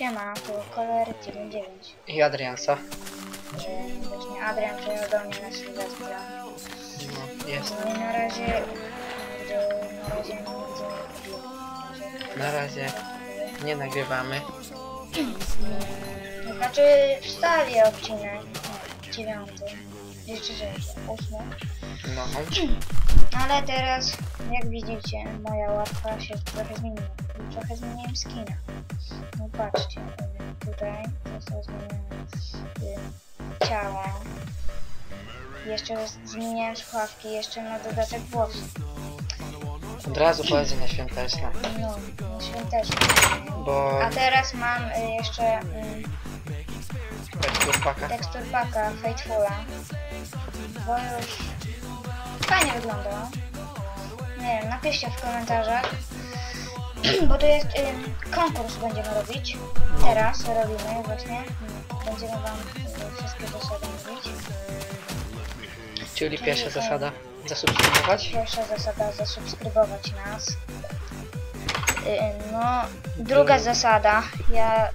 Siema, to kolor 99. I Adriansa. Yy, właśnie Adrian przyjechał do mnie na Sylwestra. No, jest. No i na razie... kurde, Na razie nie. Na razie nie nagrywamy. To znaczy wstawię odcinek dziewiąty. Jeszcze rzeczy, ósmy. No. No ale teraz, jak widzicie, moja łapka się trochę zmieniła. Trochę zmieniłem skina. No patrzcie, tutaj zostało zmienione y, ciało. Jeszcze zmieniałem słuchawki, jeszcze na dodatek włosów. Od razu polecę na świąteczne. No, świątecznie. Bo A teraz mam y, jeszcze y, teksturpaka. tekstur paka Fatefula. Bo już fajnie wygląda. Nie wiem, napiszcie w komentarzach. Bo to jest ym, konkurs będziemy robić. Teraz robimy właśnie. Ym, Będziemy wam y, wszystkie zasady mówić. Czyli pierwsza zasada. Zasubskrybować. Pierwsza zasada zasubskrybować nas. Y, No, druga zasada. Ja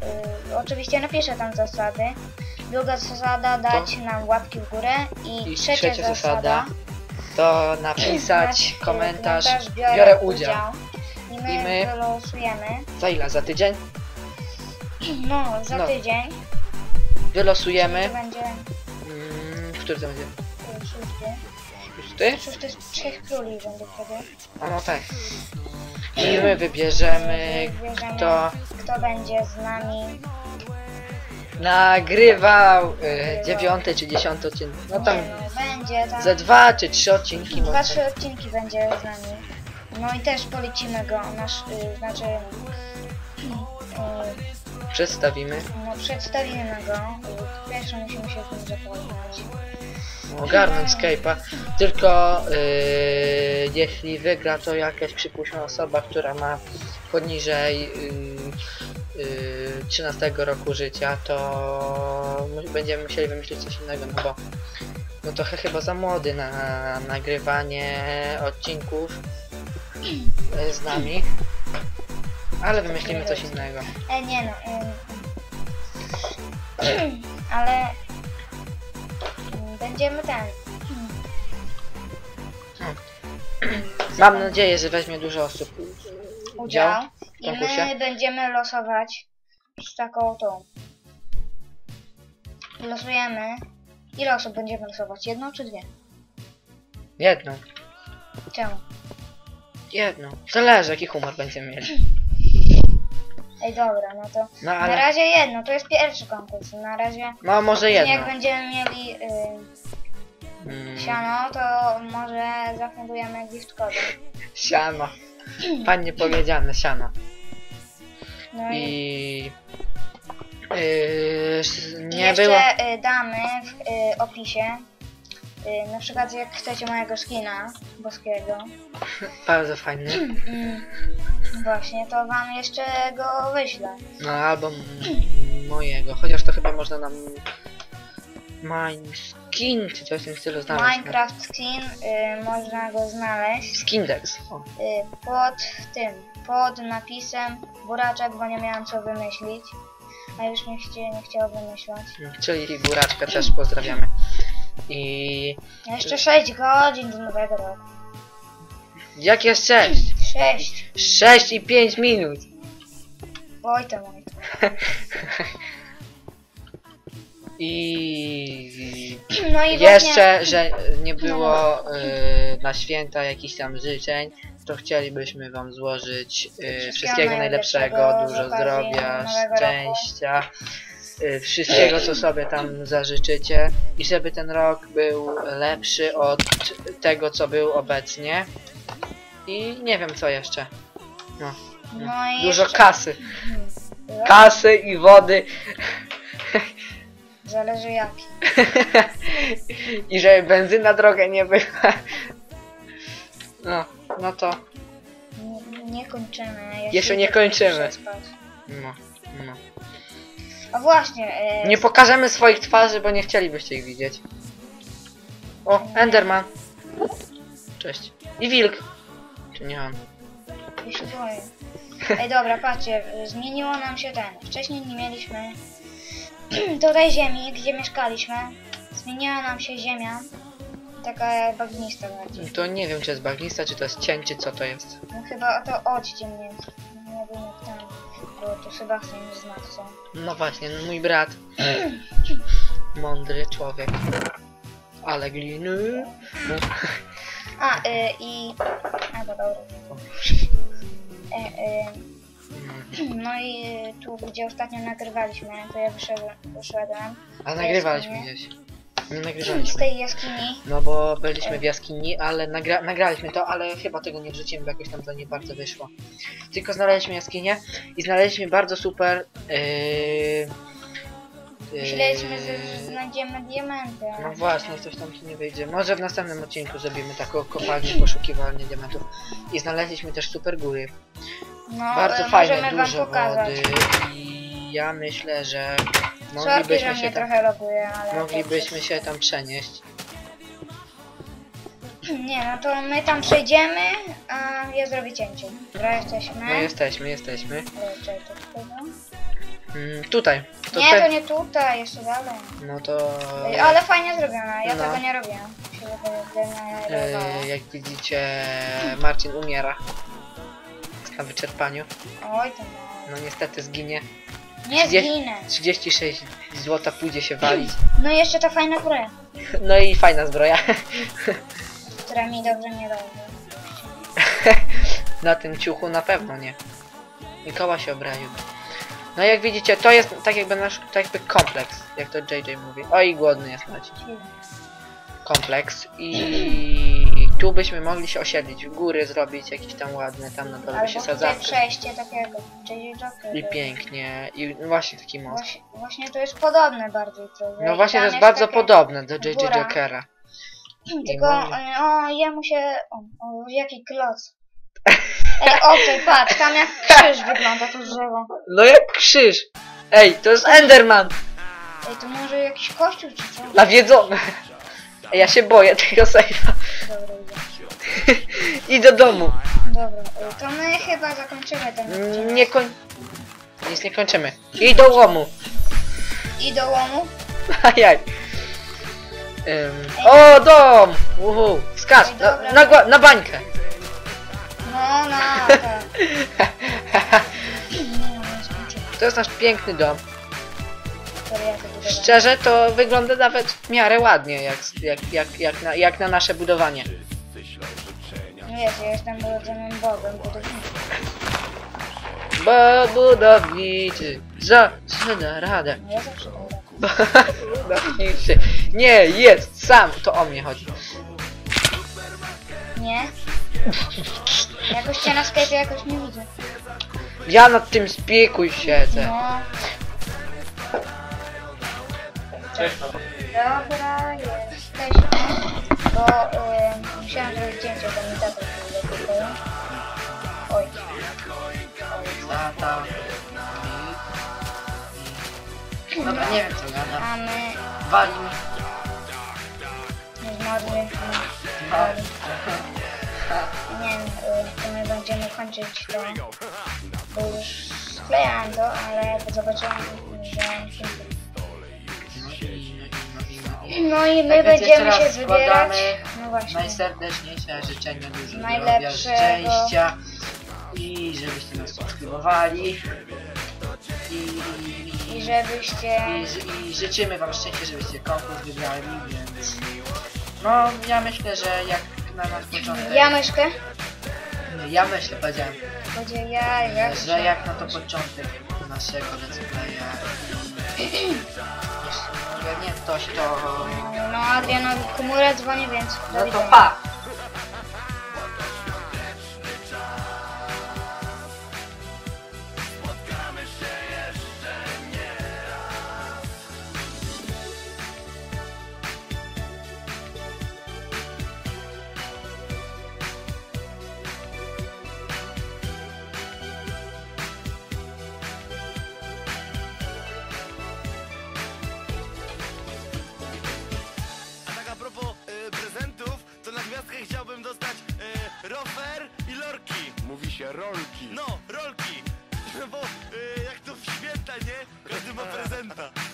y, oczywiście napiszę tam zasady. Druga zasada dać nam łapki w górę i, I trzecia, zasada, to napisać y, komentarz. Biorę udział. I my, I my- wylosujemy. Za ile? Za tydzień? No, za No. tydzień. Wylosujemy. To będzie Mm, który to będzie? szósty. Szósty? Szósty z trzech króli będzie wtedy. A no tak. I my wybierzemy Wybierzemy, kto kto będzie z nami. nagrywał y, dziewiąty czy dziesiąty odcinek. No tam będzie tam. ze dwa czy trzy odcinki Dwa, trzy odcinki będzie z nami. No i też polecimy go, nasz, y, znaczy, y, Przedstawimy. no przedstawimy go. Y, Pierwsze musimy się z nim zapoznać. Ogarnąć Skype'a. Tylko y, jeśli wygra to jakaś przypuszczona osoba, która ma poniżej y, y, 13 roku życia, to mu- będziemy musieli wymyślić coś innego, no bo no trochę chyba za młody na nagrywanie odcinków z nami. Ale wymyślimy coś innego. E, nie no, y, ale będziemy ten. Mam nadzieję, że weźmie dużo osób udział i my będziemy losować z taką tą. Losujemy. Ile osób będziemy losować? Jedną czy dwie? Jedną. Czemu? Jedną. Zależy jaki humor będziemy mieli. Ej dobra, no to No na ale. razie jedno, to jest pierwszy konkurs. Na razie No może później jak będziemy mieli y, Mm, siano, to może zafundujemy gift code. siano. Fajnie powiedziane, siano. No i I. Yy, nie jeszcze było. y, damy w y, opisie. Y, na przykład jak chcecie mojego skina boskiego. Bardzo fajny. Mm, właśnie, to wam jeszcze go wyślę. No albo m- mojego. Chociaż to chyba można nam. Mine skin czy coś w tym stylu znaleźć. no. Minecraft skin, y, można go znaleźć Skindex. O. y, pod tym, pod napisem buraczek, bo nie miałam co wymyślić. A już nie, chcie, nie chciało wymyślać. Czyli buraczkę też pozdrawiamy. I. Jeszcze 6 godzin do nowego roku. Jak jest 6? 6. 6 i 5 minut. Oj to mój. I No i właśnie, jeszcze, że nie było y, na święta jakichś tam życzeń, to chcielibyśmy wam złożyć y, wszystkiego najlepszego, dużo zdrowia, szczęścia, y, wszystkiego co sobie tam zażyczycie i żeby ten rok był lepszy od tego co był obecnie. I nie wiem co jeszcze. No, no i dużo jeszcze, kasy. Kasy i wody. Zależy jaki. I żeby benzyna drogę nie była. No, no to. Nie, nie kończymy. Jeszcze nie kończymy. No, no. A właśnie, e, Nie pokażemy swoich twarzy, bo nie chcielibyście ich widzieć. O, Enderman. Cześć. I wilk. Czy nie on? Się boję. Ej, dobra, patrzcie, zmieniło nam się ten. Wcześniej nie mieliśmy tutaj ziemi, gdzie mieszkaliśmy. Zmieniła nam się ziemia. Taka bagnista bardziej. To nie wiem, czy jest bagnista, czy to jest cień, czy co to jest. No chyba to odcień jest. Nie wiem jak tam. Bo tu Sebastian jest znawcą. No właśnie, mój brat. Mądry człowiek. Ale gliny. No, A, y, i... A, to dobra. E, y, no i tu, gdzie ostatnio nagrywaliśmy, to ja wyszedłem, wyszedłem A nagrywaliśmy gdzieś. Nie z nagrywaliśmy. tej jaskini. No bo byliśmy w jaskini, ale nagra nagraliśmy to, ale chyba tego nie wrzucimy, bo jakoś tam to nie bardzo wyszło. Tylko znaleźliśmy jaskinię i znaleźliśmy bardzo super. Yy, yy, Myśleliśmy, że znajdziemy diamenty. No właśnie, coś tam ci nie wyjdzie. Może w następnym odcinku zrobimy taką kopalnię, poszukiwalnię diamentów. I znaleźliśmy też super góry. No, Bardzo fajne, pokazać. wody. I ja myślę, że moglibyśmy mnie się tam, trochę loguje, ale... moglibyśmy się tam przenieść. Nie, no to my tam przejdziemy, a ja zrobię cięcie. Dobra, jesteśmy. No jesteśmy, jesteśmy. Czekaj, to tutaj, no. Mm, tutaj. To Nie, te- to nie tutaj, jeszcze dalej. No to... Ej, Ale fajnie zrobione, ja No. tego nie robiłem. Się e, jak widzicie, Marcin umiera. Na wyczerpaniu. Oj, to No niestety zginie. Nie. Zginę. 36 złota pójdzie się walić. No i jeszcze ta fajna broja, No i fajna zbroja. która mi dobrze nie robi. Na tym ciuchu na pewno nie. Mikoła się obraził. No jak widzicie, to jest tak jakby nasz, tak jakby kompleks, jak to JJ mówi. Oj, głodny jest Maciej. Kompleks i tu byśmy mogli się osiedlić, góry zrobić jakieś tam ładne, tam na dole by Albo się tutaj sadzawki. przejście takiego J.J. Joker. I pięknie, i właśnie taki most. Właśnie, właśnie to jest podobne bardziej trochę. No I właśnie to jest bardzo takie- podobne do JJ góra. Jokera. Tylko, e, o, jemu się... O, o jaki kloc. Ej, okej, patrz, tam jak krzyż wygląda to drzewo. No jak krzyż! Ej, to jest Enderman! Ej, to może jakiś kościół czy co? Nawiedzony! Ej, Ja się boję tego sejfa. Dobra. I do domu. Dobra, e, to my chyba zakończymy ten odcinek. Nie koń... Nic nie kończymy. I do łomu. I do łomu. Ajaj. Ym, o, dom! Uhu, skacz, Ej, na, dobra. na, gła- na bańkę. No, tak. Nie, no, skończymy. To jest nasz piękny dom. Ja to. Szczerze, to wygląda nawet w miarę ładnie, jak, jak, jak, jak, na, jak na nasze budowanie. Jest, ja jestem urodzonym bogiem budowniczym. Bo budowniczy zawsze da radę. Ja zawsze. Budowniczy nie jest sam. To o mnie chodzi. Nie? Jakoś cię na Skype'ie jakoś nie widzę. Ja nad tym spiekuj siedzę. No. Cześć. Dobra, jesteśmy. Bo y, musiałam zrobić zdjęcie, bo mi tata pokoju. Oj. Oj. Tata. Dobra, nie wiem co gada. A my Wali zmarły. Wali. Nie wiem, czy my będziemy kończyć to. Bo już sklejałem to, ale zobaczyłam, że film No i my Tak będziemy się wybierać. No właśnie. Najserdeczniejsze życzenia dużo zdrowia, Najlepszego. szczęścia i żebyście nas subskrybowali i, i, żebyście... i, ży- i życzymy wam szczęścia, żebyście konkurs wygrali, więc no ja myślę, że jak na nasz początek Ja myszkę. Nie, ja myślę, powiedziałem, Będzie ja, ja. że jak na to początek naszego let's playa jeśli nie ktoś to No Adrianowi komórę dzwoni, więc do no to widzenia. pa! November.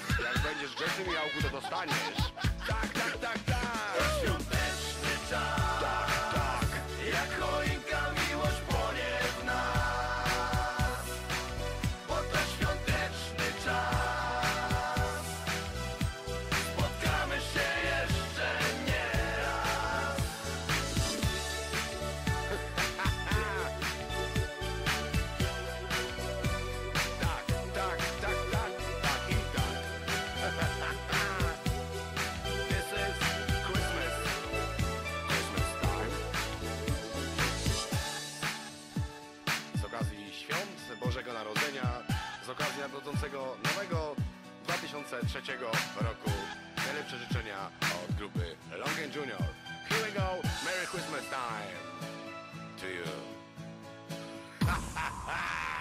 Bożego Narodzenia z okazji nadchodzącego nowego 2003 roku. Najlepsze życzenia od grupy Longen Junior. Here we go, Merry Christmas time to you. Ha ha ha!